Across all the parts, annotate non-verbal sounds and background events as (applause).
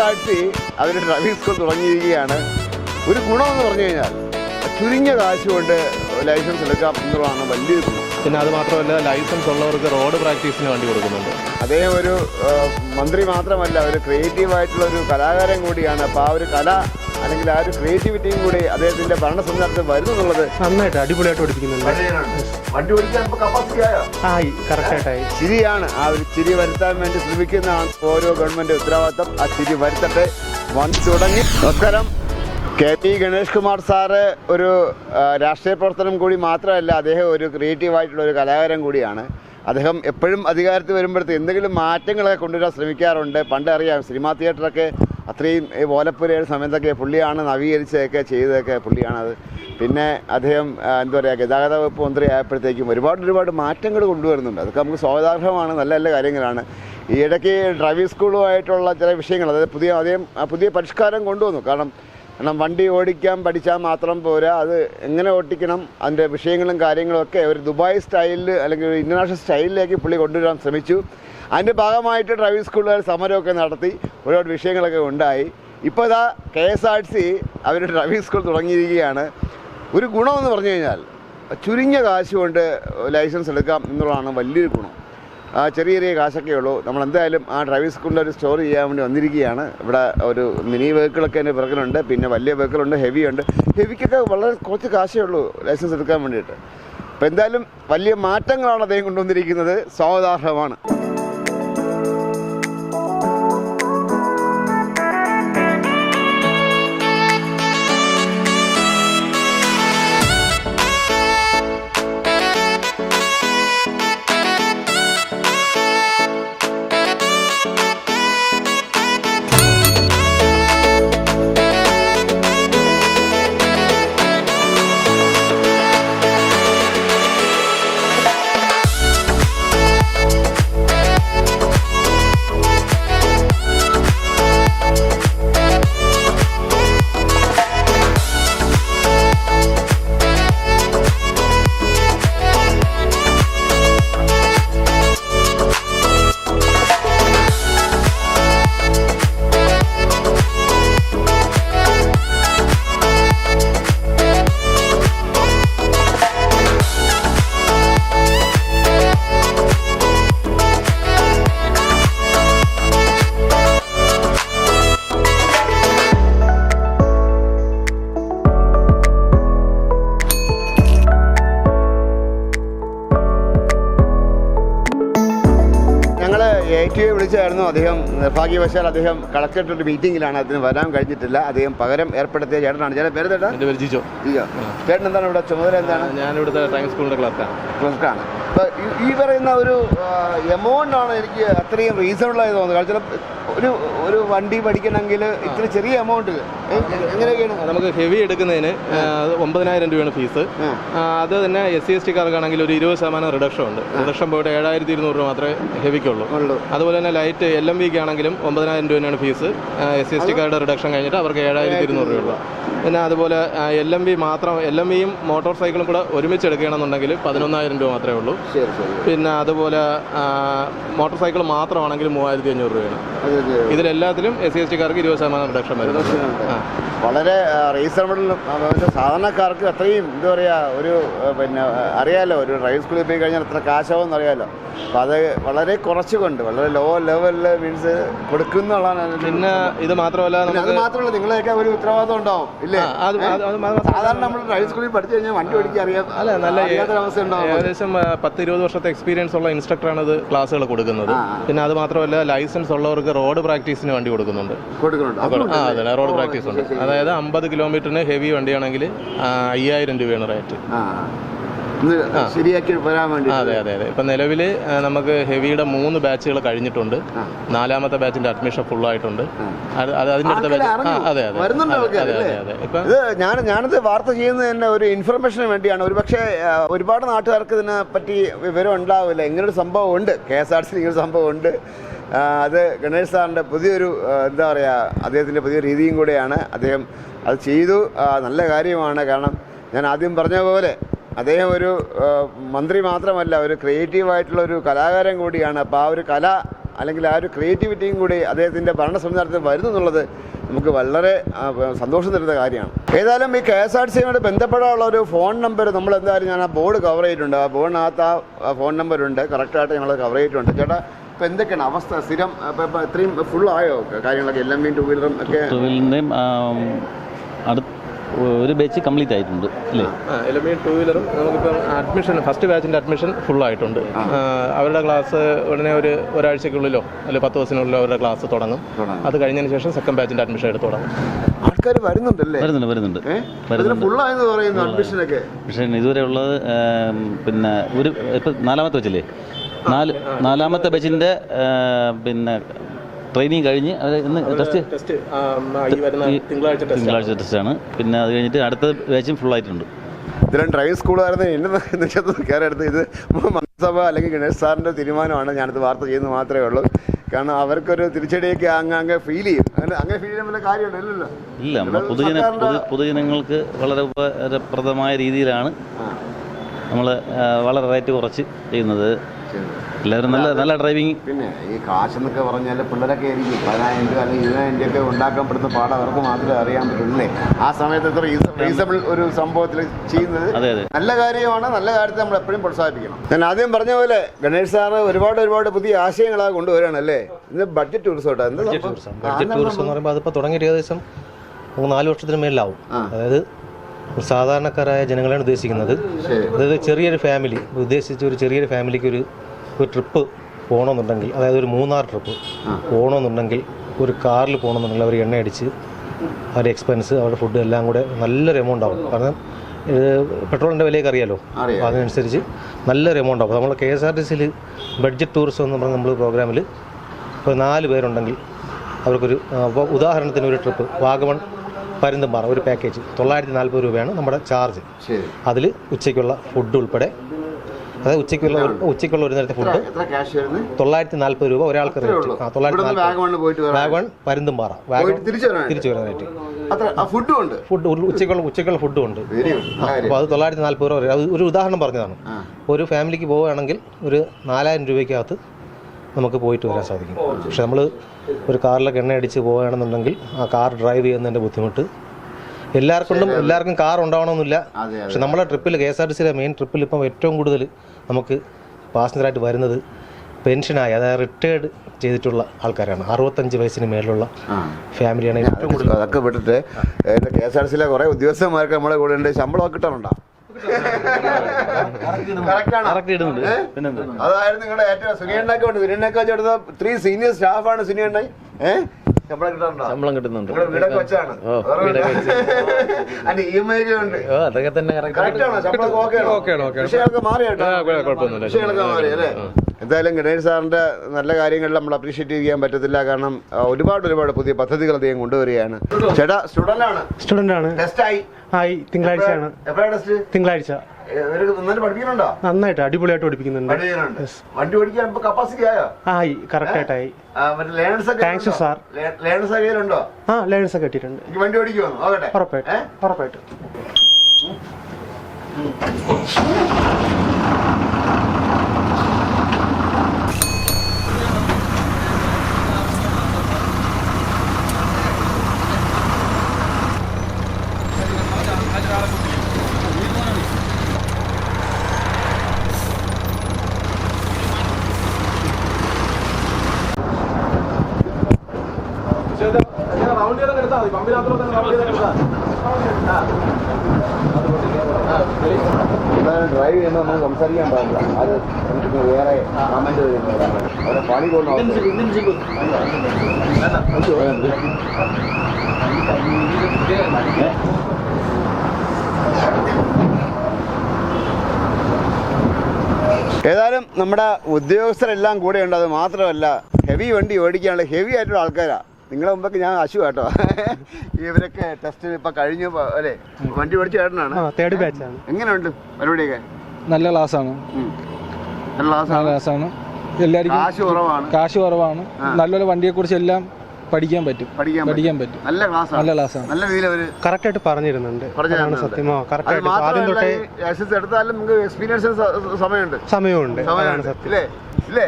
K അതിന് driving school തുടങ്ങിയിരിക്കുകയാണ്. ഒരു ഗുണമെന്ന് പറഞ്ഞു കഴിഞ്ഞാൽ ചുരുങ്ങിയ കാശ് കൊണ്ട് ലൈസൻസ് എടുക്കാം എന്നുള്ളതാണ് വലിയൊരു ഗുണം. പിന്നെ അത് മാത്രമല്ല ലൈസൻസ് ഉള്ളവർക്ക് റോഡ് പ്രാക്ടീസിന് വേണ്ടി കൊടുക്കുന്നുണ്ട്. അദ്ദേഹം ഒരു മന്ത്രി മാത്രമല്ല ഒരു ക്രിയേറ്റീവ് ആയിട്ടുള്ള ഒരു കലാകാരൻ കൂടിയാണ്. അപ്പോൾ ആ ഒരു കല അല്ലെങ്കിൽ ആ ഒരു ക്രിയേറ്റിവിറ്റിയും കൂടി അദ്ദേഹത്തിന്റെ ഭരണസംവിധാനത്തിൽ വരുന്നു എന്നുള്ളത് നന്നായിട്ട് അടിപൊളിയായിട്ട് പഠിപ്പിക്കുന്നുണ്ട്. വണ്ടി ഓടിക്കാൻ കപ്പാസിറ്റി ആയോ? ആയി കറക്റ്റായിട്ടായി. ചിരിയാണ്. ആ ഒരു ചിരി വരുത്താൻ വേണ്ടി ശ്രമിക്കുന്ന ഓരോ ഗവൺമെന്റ് ഉത്തരവാദിത്തം. ആ ചിരി വരുത്തട്ടെ. വന്നു തുടങ്ങി നമസ്കാരം. K P Ganesh Kumar sir ഒരു രാഷ്ട്രീയ പ്രവർത്തനം കൂടി മാത്രമല്ല അദ്ദേഹം ഒരു ക്രിയേറ്റീവ് ആയിട്ടുള്ള ഒരു കലാകാരൻ കൂടിയാണ്. അദ്ദേഹം എപ്പോഴും അധികാരത്തിൽ വരുമ്പോഴത്തെ എന്തെങ്കിലും മാറ്റങ്ങളൊക്കെ കൊണ്ടുവരാൻ ശ്രമിക്കാറുണ്ട്. പണ്ട് അറിയാം സിനിമാ തിയേറ്ററൊക്കെ അത്രയും ഈ ഓലപ്പുരയുടെ സമയത്തൊക്കെ പുള്ളിയാണ് നവീകരിച്ചതൊക്കെ ചെയ്തതൊക്കെ പുള്ളിയാണത്. പിന്നെ അദ്ദേഹം എന്താ പറയുക ഗതാഗത വകുപ്പ് മന്ത്രി ആയപ്പോഴത്തേക്കും ഒരുപാട് ഒരുപാട് മാറ്റങ്ങൾ കൊണ്ടുവരുന്നുണ്ട്. അതൊക്കെ നമുക്ക് സ്വാഗതാർഹമാണ് നല്ല നല്ല കാര്യങ്ങളാണ്. ഈ ഇടയ്ക്ക് ഡ്രൈവിംഗ് സ്കൂളുമായിട്ടുള്ള ചില വിഷയങ്ങൾ അതായത് പുതിയ അദ്ദേഹം പുതിയ പരിഷ്കാരം കൊണ്ടുവന്നു. കാരണം കാരണം വണ്ടി ഓടിക്കാൻ പഠിച്ചാൽ മാത്രം പോരാ. അത് എങ്ങനെ ഓടിക്കണം അതിന്റെ വിഷയങ്ങളും കാര്യങ്ങളും ഒക്കെ ഒരു ദുബായ് സ്റ്റൈലിൽ അല്ലെങ്കിൽ ഒരു ഇന്റർനാഷണൽ സ്റ്റൈലിലേക്ക് പുള്ളി കൊണ്ടുവരാൻ ശ്രമിച്ചു. അതിന്റെ ഭാഗമായിട്ട് ഡ്രൈവിംഗ് സ്കൂളുകാർ സമരമൊക്കെ നടത്തി. ഒരുപാട് വിഷയങ്ങളൊക്കെ ഉണ്ടായി. ഇപ്പോൾ ഇതാ കെ എസ് ആർ സി അവർ ഡ്രൈവിംഗ് സ്കൂൾ തുടങ്ങിയിരിക്കുകയാണ്. ഒരു ഗുണമെന്ന് പറഞ്ഞു കഴിഞ്ഞാൽ ചുരുങ്ങിയ കാശുകൊണ്ട് ലൈസൻസ് എടുക്കാം എന്നുള്ളതാണ് വലിയൊരു ഗുണം. ആ ചെറിയ ചെറിയ കാശൊക്കെ ഉള്ളൂ. നമ്മൾ എന്തായാലും ആ ഡ്രൈവിംഗ് സ്കൂളിൽ ഒരു സ്റ്റോർ ചെയ്യാൻ വേണ്ടി വന്നിരിക്കുകയാണ്. ഇവിടെ ഒരു മിനി വെഹിക്കിളൊക്കെ എന്റെ പിറകിലുണ്ട്. പിന്നെ വലിയ വെഹിക്കിളുണ്ട് ഹെവി ഉണ്ട്. ഹെവിക്കൊക്കെ വളരെ കുറച്ച് കാശേ ഉള്ളൂ ലൈസൻസ് എടുക്കാൻ വേണ്ടിയിട്ട്. അപ്പോൾ എന്തായാലും വലിയ മാറ്റങ്ങളാണ് അദ്ദേഹം കൊണ്ടുവന്നിരിക്കുന്നത്. സ്വാഗതാർഹമാണ്. അദ്ദേഹം നിർഭാഗ്യവശാൽ അദ്ദേഹം കളക്ടറേറ്റ് ഒരു മീറ്റിംഗിലാണ്. അതിന് വരാൻ കഴിഞ്ഞിട്ടില്ല. അദ്ദേഹം പകരം ഏർപ്പെടുത്തിയ ചേട്ടനാണ്. ചേട്ടൻ പേര് ചേട്ടാ? ജിജോ. ചേട്ടൻ എന്താണ് ഇവിടെ ചുമതല എന്താണ്? ഞാൻ ഇവിടുത്തെ ടൈം സ്കൂളിന്റെ ക്ലർക്കാണ്. ക്ലർക്കാണ്. ഈ പറയുന്ന ഒരു എമൗണ്ട് ആണ് എനിക്ക് അത്രയും റീസണബിൾ ആയി തോന്നുന്നത്. കാരണം ഒരു ഒരു വണ്ടി പഠിക്കണമെങ്കിൽ ഇത്ര ചെറിയ എമൗണ്ട് എങ്ങനെയൊക്കെയാണ്? നമുക്ക് ഹെവി എടുക്കുന്നതിന് ഒമ്പതിനായിരം രൂപയാണ് ഫീസ് അത് തന്നെ എസ് സി എസ് ടിക്കാർക്കാണെങ്കിൽ ഒരു ഇരുപത് ശതമാനം റിഡക്ഷൻ ഉണ്ട്. റിഡക്ഷൻ പോയിട്ട് ഏഴായിരത്തി ഇരുന്നൂറ് രൂപ മാത്രമേ ഹെവിക്കുള്ളൂ അതുപോലെ തന്നെ ലൈറ്റ് എൽ എം വിക്ക് ആണെങ്കിലും ഒമ്പതിനായിരം രൂപയാണ് ഫീസ് എസ് സി എസ് ടിക്കാരുടെ റിഡക്ഷൻ കഴിഞ്ഞിട്ട് അവർക്ക് ഏഴായിരത്തി ഇരുന്നൂറ് രൂപ പിന്നെ അതുപോലെ എൽ എം വി മാത്രം എൽ എം വിയും മോട്ടോർ സൈക്കിളും കൂടെ ഒരുമിച്ച് എടുക്കുകയാണെന്നുണ്ടെങ്കിൽ പതിനൊന്നായിരം രൂപ മാത്രമേ ഉള്ളൂ. പിന്നെ അതുപോലെ മോട്ടോർ സൈക്കിൾ മാത്രമാണെങ്കിൽ മൂവായിരത്തി അഞ്ഞൂറ് രൂപയാണ് ഇതിലെല്ലാത്തിലും എസ് സി എസ് ടിക്കാർക്ക് ഇരുപത് ശതമാനം റിഡക്ഷൻ വരും വളരെ റീസണബിൾ സാധാരണക്കാർക്ക് അത്രയും എന്താ പറയുക ഒരു പിന്നെ അറിയാലോ ഒരു ഡ്രൈവിംഗ് സ്കൂളിൽ പോയി കഴിഞ്ഞാൽ എത്ര കാശാവും അറിയാലോ. അപ്പോൾ അത് വളരെ കുറച്ചുകൊണ്ട് വളരെ ലോ ലെവലിൽ മീൻസ് കൊടുക്കുന്നുള്ളതാണ് പിന്നെ ഇത് മാത്രമല്ല മാത്രമല്ല നിങ്ങളെയൊക്കെ ഒരു ഉത്തരവാദിത്വം ഉണ്ടാവും. ഇല്ലേ സാധാരണ നമ്മൾ ഡ്രൈവിംഗ് സ്കൂളിൽ പഠിച്ചു കഴിഞ്ഞാൽ വണ്ടി ഓടിക്കാൻ അറിയാം അല്ല നല്ല അവസ്ഥ ഏകദേശം പത്ത് ഇരുപത് വർഷത്തെ എക്സ്പീരിയൻസ് ഉള്ള ഇൻസ്ട്രക്ടറാണ് ഇത് ക്ലാസ്സുകൾ കൊടുക്കുന്നത്. പിന്നെ അത് മാത്രമല്ല ലൈസൻസ് ഉള്ളവർക്ക് റോഡ് പ്രാക്ടീസിന് വണ്ടി കൊടുക്കുന്നുണ്ട്. ആ അതെ റോഡ് പ്രാക്ടീസ് ഉണ്ട്. അതായത് അമ്പത് കിലോമീറ്ററിന് ഹെവി വണ്ടിയാണെങ്കിൽ അയ്യായിരം രൂപയാണ് റേറ്റ് ശരിയാക്കി വരാൻ വേണ്ടി അതെ അതെ അതെ. ഇപ്പം നിലവിൽ നമുക്ക് ഹെവിയുടെ മൂന്ന് ബാച്ചുകൾ കഴിഞ്ഞിട്ടുണ്ട്. നാലാമത്തെ ബാച്ചിന്റെ അഡ്മിഷൻ ഫുൾ ആയിട്ടുണ്ട് അത് അത് അതിന്റെ അടുത്ത ബാച്ച് അതെ അതെ. വരുന്നുണ്ട് അതെ അതെ അതെ. ഇപ്പം ഞാൻ ഞാനിത് വാർത്ത ചെയ്യുന്നത് തന്നെ ഒരു ഇൻഫർമേഷന് വേണ്ടിയാണ്. ഒരു പക്ഷേ ഒരുപാട് നാട്ടുകാർക്ക് ഇതിനെ പറ്റി വിവരം ഉണ്ടാവില്ല. ഇങ്ങനൊരു സംഭവം ഉണ്ട്. കെ എസ് ആർ ടി ഇങ്ങനൊരു സംഭവം ഉണ്ട്. അത് ഗണേഷ് സാറിന്റെ പുതിയൊരു എന്താ പറയുക അദ്ദേഹത്തിന്റെ പുതിയ രീതിയും കൂടെയാണ്. അദ്ദേഹം അത് ചെയ്തു. നല്ല കാര്യമാണ്. കാരണം ഞാൻ ആദ്യം പറഞ്ഞ പോലെ അദ്ദേഹം ഒരു മന്ത്രി മാത്രമല്ല ഒരു ക്രിയേറ്റീവായിട്ടുള്ള ഒരു കലാകാരൻ കൂടിയാണ്. അപ്പോൾ ആ ഒരു കല അല്ലെങ്കിൽ ആ ഒരു ക്രിയേറ്റിവിറ്റിയും കൂടി അദ്ദേഹത്തിന്റെ ഭരണ സംവിധാനത്തിൽ വരുന്നു എന്നുള്ളത് നമുക്ക് വളരെ സന്തോഷം തരുന്ന കാര്യമാണ്. ഏതായാലും ഈ കെ എസ് ആർ സിയുമായിട്ട് ബന്ധപ്പെടാനുള്ള ഒരു ഫോൺ നമ്പർ നമ്മൾ എന്തായാലും ഞാൻ ആ ബോർഡ് കവർ ചെയ്തിട്ടുണ്ട്. ആ ബോർഡിനകത്ത് ആ ഫോൺ നമ്പർ ഉണ്ട്. കറക്റ്റായിട്ട് ഞങ്ങൾ കവർ ചെയ്തിട്ടുണ്ട്. ചേട്ടാ ഇപ്പം എന്തൊക്കെയാണ് അവസ്ഥ? സ്ഥിരം ഇപ്പം ഇത്രയും ഫുൾ ആയോ കാര്യങ്ങളൊക്കെ എല്ലാം ടൂ വീലറും ഒക്കെ? അടുത്ത് ഒരു ബാച്ച് കംപ്ലീറ്റ് ആയിട്ടുണ്ട് അല്ലേ? എൽ എം ഇ ടൂ വീലറും നമുക്കിപ്പം അഡ്മിഷൻ ഫസ്റ്റ് ബാച്ചിന്റെ അഡ്മിഷൻ ഫുൾ ആയിട്ടുണ്ട് അവരുടെ ക്ലാസ് ഉടനെ ഒരു ഒരാഴ്ചക്കുള്ളിലോ അല്ലെങ്കിൽ പത്ത് ദിവസത്തിനുള്ളിലോ അവരുടെ ക്ലാസ് തുടങ്ങും. അത് കഴിഞ്ഞതിന് ശേഷം സെക്കൻഡ് ബാച്ചിന്റെ അഡ്മിഷൻ എടുത്ത് തുടങ്ങും. ആൾക്കാർ വരുന്നുണ്ടല്ലേ? വരുന്നുണ്ട് വരുന്നുണ്ട്. വരുന്നുണ്ട്. അഡ്മിഷനൊക്കെ പക്ഷേ ഇതുവരെ ഉള്ളത് പിന്നെ ഒരു ഇപ്പം നാലാമത്തെ വെച്ചില്ലേ നാല് നാലാമത്തെ ബാച്ചിന്റെ പിന്നെ ട്രെയിനിങ് കഴിഞ്ഞ് അവർ ഇന്ന് ടെസ്റ്റ് ടെസ്റ്റ് ഈ വരുന്ന തിങ്കളാഴ്ച ടെസ്റ്റ് തിങ്കളാഴ്ച ടെസ്റ്റാണ് പിന്നെ അത് കഴിഞ്ഞിട്ട് അടുത്ത ബാച്ചും ഫുൾ ആയിട്ടുണ്ട്. ഇതിലും ഡ്രൈവിംഗ് സ്കൂളായിരുന്നു എന്നെ നിക്ഷേപത്തിൽ കയറിയെടുത്ത് ഇത് മന്ത്രിസഭ അല്ലെങ്കിൽ ഗണേഷ് സാറിന്റെ തീരുമാനമാണ്. ഞാനിത് വാർത്ത ചെയ്യുന്നത് മാത്രമേ ഉള്ളൂ. കാരണം അവർക്കൊരു തിരിച്ചടിയൊക്കെ അങ്ങ് അങ്ങ് ഫീൽ ചെയ്യും. അങ്ങനെ അങ്ങനെ ഫീൽ ചെയ്യുന്ന വല്ല കാര്യമുണ്ടല്ലോ ഇല്ല പൊതുജന പൊതുജനങ്ങൾക്ക് വളരെ ഉപകാരപ്രദമായ രീതിയിലാണ് നമ്മൾ വളരെ റേറ്റ് കുറച്ച് ചെയ്യുന്നത്. എല്ലാവരും നല്ല നല്ല ഡ്രൈവിംഗ് പിന്നെ ഈ കാശ് എന്നൊക്കെ പറഞ്ഞാൽ പിള്ളേരൊക്കെ ആയിരിക്കും. പതിനായിരം രൂപ അല്ലെങ്കിൽ ഇരുപതിനായിരം രൂപയൊക്കെ ഉണ്ടാക്കപ്പെടുന്ന പാടം അവർക്ക് മാത്രമേ അറിയാൻ പറ്റുള്ളൂ ആ സമയത്ത് ഇത്ര റീസണബിൾ ഒരു സംഭവത്തിൽ ചെയ്യുന്നത് നല്ല കാര്യമാണ്. നല്ല കാര്യത്തെ നമ്മൾ എപ്പോഴും പ്രോത്സാഹിപ്പിക്കണം. ഞാൻ ആദ്യം പറഞ്ഞ പോലെ ഗണേഷ് സാറ് ഒരുപാട് ഒരുപാട് പുതിയ ആശയങ്ങളാണ് കൊണ്ടുവരാണ് അല്ലേ? ഇത് ബഡ്ജറ്റ് ടൂറിസം കേട്ടോ. എന്താ ടൂറിസം എന്ന് പറയുമ്പോൾ അതിപ്പോൾ തുടങ്ങിയിട്ട് ഏകദേശം നാല് വർഷത്തിന് മേലിലാവും അതായത് സാധാരണക്കാരായ ജനങ്ങളെയാണ് ഉദ്ദേശിക്കുന്നത്. അതായത് ചെറിയൊരു ഫാമിലി ഉദ്ദേശിച്ച ഒരു ചെറിയൊരു ഫാമിലിക്ക് ഒരു ഒരു ട്രിപ്പ് പോകണമെന്നുണ്ടെങ്കിൽ അതായത് ഒരു മൂന്നാർ ട്രിപ്പ് പോകണമെന്നുണ്ടെങ്കിൽ ഒരു കാറിൽ പോകണമെന്നുണ്ടെങ്കിൽ അവർ എണ്ണ അടിച്ച് അവരുടെ എക്സ്പെൻസ് അവരുടെ ഫുഡ് എല്ലാം കൂടെ നല്ലൊരു എമൗണ്ട് ആവും. കാരണം പെട്രോളിന്റെ വിലയൊക്കെ അറിയാലോ? അപ്പോൾ അതിനനുസരിച്ച് നല്ലൊരു എമൗണ്ട് ആവും. നമ്മൾ കെ എസ് ആർ ടി സിയിൽ ബഡ്ജറ്റ് ടൂറിസം എന്ന് പറഞ്ഞ നമ്മൾ പ്രോഗ്രാമിൽ ഇപ്പോൾ നാല് പേരുണ്ടെങ്കിൽ അവർക്കൊരു ഉദാഹരണത്തിന് ഒരു ട്രിപ്പ് വാഗമൺ പരുന്തുംപാറ ഒരു പാക്കേജ് തൊള്ളായിരത്തി നാൽപ്പത് രൂപയാണ് നമ്മുടെ ചാർജ് അതിൽ ഉച്ചയ്ക്കുള്ള ഫുഡ് ഉൾപ്പെടെ. അതായത് ഉച്ചയ്ക്കുള്ള ഉച്ചയ്ക്കുള്ള ഒരു നേരത്തെ ഫുഡ് തൊള്ളായിരത്തി നാൽപ്പത് രൂപ ഒരാൾക്ക് റേറ്റ് ആ തൊള്ളായിരത്തി വാഗമൺ പരുന്തുംപാറ തിരിച്ചു വരാനായിട്ട്. ഫുഡും ഉണ്ട്. ഫുഡ് ഉച്ചയ്ക്കുള്ള ഉച്ചയ്ക്കുള്ള ഫുഡും ഉണ്ട്. അപ്പോൾ അത് തൊള്ളായിരത്തി നാൽപ്പത് രൂപ ഒരു ഉദാഹരണം പറഞ്ഞതാണ്. ഒരു ഫാമിലിക്ക് പോവുകയാണെങ്കിൽ ഒരു നാലായിരം രൂപയ്ക്കകത്ത് നമുക്ക് പോയിട്ട് വരാൻ സാധിക്കും. പക്ഷെ നമ്മൾ ഒരു കാറിലൊക്കെ എണ്ണ അടിച്ച് പോവുകയാണെന്നുണ്ടെങ്കിൽ ആ കാർ ഡ്രൈവ് ചെയ്യുന്നതിന്റെ ബുദ്ധിമുട്ട്. എല്ലാവർക്കും എല്ലാവർക്കും കാർ ഉണ്ടാവണമെന്നില്ല. പക്ഷെ നമ്മളെ ട്രിപ്പിൽ കെ എസ് ആർ ടി സിയിലെ മെയിൻ ട്രിപ്പിൽ ഇപ്പം ഏറ്റവും കൂടുതൽ നമുക്ക് പാസഞ്ചറായിട്ട് വരുന്നത് പെൻഷനായി അതായത് റിട്ടയർഡ് ചെയ്തിട്ടുള്ള ആൾക്കാരാണ്. അറുപത്തഞ്ച് വയസ്സിന് മേലുള്ള ഫാമിലിയാണ് ഏറ്റവും കൂടുതൽ അതൊക്കെ വിട്ടിട്ട് കെ എസ് ആർ ടി സിയിലെ കുറെ ഉദ്യോഗസ്ഥന്മാർക്ക് നമ്മളെ കൂടെ ഉണ്ട്. ശമ്പളം അതായിരുന്നു നിങ്ങളുടെ ഏറ്റവും സുനിയണ്ണൊക്കെ ഉണ്ട് സുനിയണ്ണൊക്കെ എടുത്ത ത്രീ സീനിയർ സ്റ്റാഫാണ് സുനിയണ്ണ ഏഹ് ശമ്പളം കിട്ടുന്നുണ്ട്. അതൊക്കെ തന്നെ കറക്റ്റ് ആണോ? ശമ്പളം ഓക്കെ ആണോ വിഷയമൊക്കെ മാറി കേട്ടോ കുഴപ്പമൊന്നുമില്ല. എന്തായാലും ഗണേഷ് സാറിന്റെ നല്ല കാര്യങ്ങൾ നമ്മൾ അപ്രീഷിയേറ്റ് ചെയ്യാൻ പറ്റത്തില്ല. കാരണം ഒരുപാട് ഒരുപാട് പുതിയ പദ്ധതികൾ അദ്ദേഹം കൊണ്ടുവരികയാണ്. ചേട്ടാ സ്റ്റുഡന്റ് ആണ്. സ്റ്റുഡന്റ് ആണ്. ടെസ്റ്റ് ആയി. ആയി. തിങ്കളാഴ്ചയാണ്. എപ്പോഴാണ് ടെസ്റ്റ് തിങ്കളാഴ്ച. നന്നായിട്ട് അടിപൊളിയായിട്ട് പഠിപ്പിക്കുന്നുണ്ട്. വണ്ടി ഓടിക്കാൻ കപ്പാസിറ്റി ആയോ? ആയി. കറക്റ്റായിട്ടായി ആ, മറ്റേ ലേണേഴ്സ് ഒക്കെ Thanks, sir. ലേണേഴ്സ് കയ്യിലുണ്ടോ? ആ ലേണേഴ്സ് ഒക്കെ കിട്ടിയിട്ടുണ്ട്. വണ്ടി ഓടിക്കുമോ നോക്കട്ടെ. ഉറപ്പായിട്ട്. ഏ? ഉറപ്പായിട്ട്. എടുത്താൽ മതി പമ്പിനകത്തോടെ തന്നെ റൗണ്ട് ചെയ്തൊക്കെ എടുത്താൽ ഡ്രൈവ് ചെയ്യുമ്പോൾ നമ്മൾ സംസാരിക്കാൻ പാടില്ല. അത് നമുക്ക് വേറെ കമന്റ് അവിടെ പണി. ഏതായാലും നമ്മുടെ ഉദ്യോഗസ്ഥരെല്ലാം കൂടെയുണ്ട്. അത് മാത്രമല്ല ഹെവി വണ്ടി ഓടിക്കാനുള്ള ഹെവി ആയിട്ടുള്ള ആൾക്കാരാണ് നിങ്ങളെ മുമ്പൊക്കെ ഞാൻ അശു കേട്ടോ ഇവരൊക്കെ ടെസ്റ്റ് ഇപ്പൊ കഴിഞ്ഞു അല്ലേ? വണ്ടി പഠിച്ച ചേട്ടനാണ്. തേർഡ് ബാച്ചാണ് എങ്ങനെയുണ്ട് പരിപാടിയൊക്കെ? നല്ല ക്ലാസ് ആണ്. നല്ല ക്ലാസ് ആണ്. എല്ലാവർക്കും കാശ് കുറവാണ്. കാശ് കുറവാണ്. നല്ലൊരു വണ്ടിയെക്കുറിച്ച് എല്ലാം പഠിക്കാൻ പറ്റും. പഠിക്കാൻ പറ്റും. നല്ല ക്ലാസ് നല്ല ക്ലാസ്സാണ് നല്ല രീതിയിൽ അവർ കറക്റ്റായിട്ട് പറഞ്ഞിരുന്നുണ്ട്. പറഞ്ഞു അതാണ്. സത്യമോ കറക്റ്റ് ആയിട്ട്. ആദ്യം തൊട്ടേ എടുത്താലും നിങ്ങൾക്ക് എക്സ്പീരിയൻസ് സമയമുണ്ട്. സമയമുണ്ട്. അതാണ് സത്യം.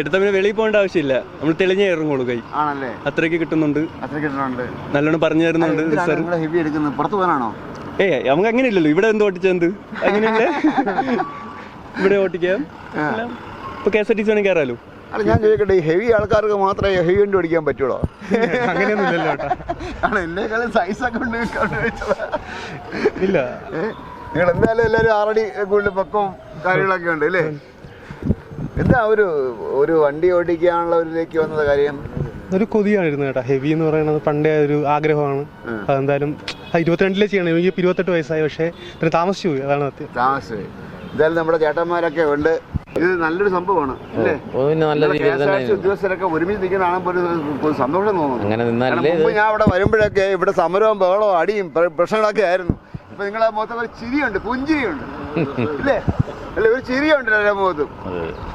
എടുത്ത പിന്നെ വെളിയിൽ പോകേണ്ട ആവശ്യമില്ല. നമ്മൾ തെളിഞ്ഞേ ഇറങ്ങുള്ളൂ കൈ. ആണല്ലേ? അത്രയ്ക്ക് കിട്ടുന്നുണ്ട്. നല്ലോണം പറഞ്ഞു തരുന്നുണ്ട് സാർ ഹെവി എടുക്കുന്നത്? പുറത്ത് പോകാനാണോ? ഏ നമുക്ക് അങ്ങനെ ഇല്ലല്ലോ ഇവിടെ എന്ത് ഓട്ടിച്ചെന്ത് അങ്ങനെയല്ലേ? ഇവിടെ ഓട്ടിക്കാം. ഇപ്പൊ K S R T C വേണമെങ്കിൽ കയറാലോ? അല്ല ഞാൻ ചോദിക്കട്ടെ ഈ ഹെവി ആൾക്കാർക്ക് മാത്രമേ ഹെവി വണ്ടി ഓടിക്കാൻ പറ്റുള്ളൂ? അങ്ങനെയൊന്നുമില്ലല്ലോ ആണ്? എന്നെക്കാളും സൈസൊക്കെ ഉണ്ട്. ഇല്ല. നിങ്ങൾ എന്തായാലും എല്ലാവരും ആറടി കൂടുതൽ പക്കവും കാര്യങ്ങളൊക്കെ ഉണ്ട് അല്ലേ? എന്താ ഒരു ഒരു വണ്ടി ഓടിക്കാനുള്ള ഒരിലേക്ക് വന്നത് കാര്യം? ഒരു കൊതിയായിരുന്നു കേട്ടാ. ഹെവി എന്ന് പറയുന്നത് പണ്ടേ ഒരു ആഗ്രഹമാണ്. അതെന്തായാലും ഇരുപത്തിരണ്ടിലെ ചെയ്യണം. എനിക്ക് ഇരുപത്തെട്ട് വയസ്സായി പക്ഷേ പിന്നെ താമസിച്ചു പോയി. അതാണ് സത്യം. താമസിച്ച് എന്തായാലും നമ്മുടെ ചേട്ടന്മാരൊക്കെ ഉണ്ട്. ഇത് നല്ലൊരു സംഭവമാണ് അല്ലേ? ഉദ്യോഗസ്ഥരൊക്കെ ഒരുമിച്ച് നിൽക്കുന്ന കാണുമ്പോൾ സന്തോഷം തോന്നുന്നു. മുമ്പ് ഞാൻ അവിടെ വരുമ്പോഴൊക്കെ ഇവിടെ സമരവും ബഹളവും അടിയും പ്രശ്നങ്ങളൊക്കെ ആയിരുന്നു. ഇപ്പൊ നിങ്ങളെ മൊത്തം ചിരിയുണ്ട് പുഞ്ചിരിയുണ്ട്. (laughs) ഇല്ലേ? അല്ലേ ഒരു ചിരിയുണ്ട് എല്ലാ മുഖത്തും.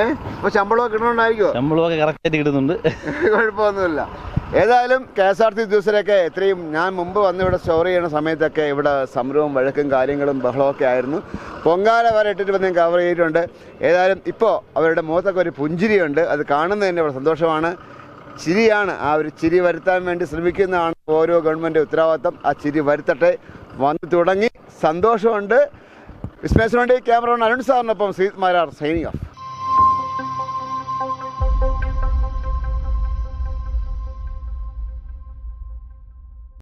ഏഹ് അപ്പൊ ശമ്പളമൊക്കെ കിട്ടണോണ്ടായിരിക്കോ ശമ്പളമൊക്കെ കറക്റ്റായിട്ട് കിട്ടുന്നുണ്ട്. (laughs) കുഴപ്പമൊന്നുമില്ല. ഏതായാലും കെ എസ് ആർ ടി ഉദ്യോഗസ്ഥരൊക്കെ എത്രയും ഞാൻ മുമ്പ് വന്ന് ഇവിടെ സ്റ്റോർ ചെയ്യുന്ന സമയത്തൊക്കെ ഇവിടെ സമരവും വഴക്കും കാര്യങ്ങളും ബഹളമൊക്കെ ആയിരുന്നു. പൊങ്കാല വരെ ഇട്ടിട്ട് വന്ന് കവർ ചെയ്തിട്ടുണ്ട്. ഏതായാലും ഇപ്പോൾ അവരുടെ മുഖത്തൊക്കെ ഒരു പുഞ്ചിരിയുണ്ട്. അത് കാണുന്നതിന്റെ ഇവിടെ സന്തോഷമാണ്. ചിരിയാണ്. ആ ഒരു ചിരി വരുത്താൻ വേണ്ടി ശ്രമിക്കുന്നതാണ് ഓരോ ഗവൺമെന്റ് ഉത്തരവാദിത്തം. ആ ചിരി വരുത്തട്ടെ. വന്നു തുടങ്ങി. സന്തോഷമുണ്ട്. വിസ്മേസിന് വേണ്ടി ക്യാമറ അരുൺ സാറിനൊപ്പം സീത് മാരാർ സൈനിങ് ഓഫ്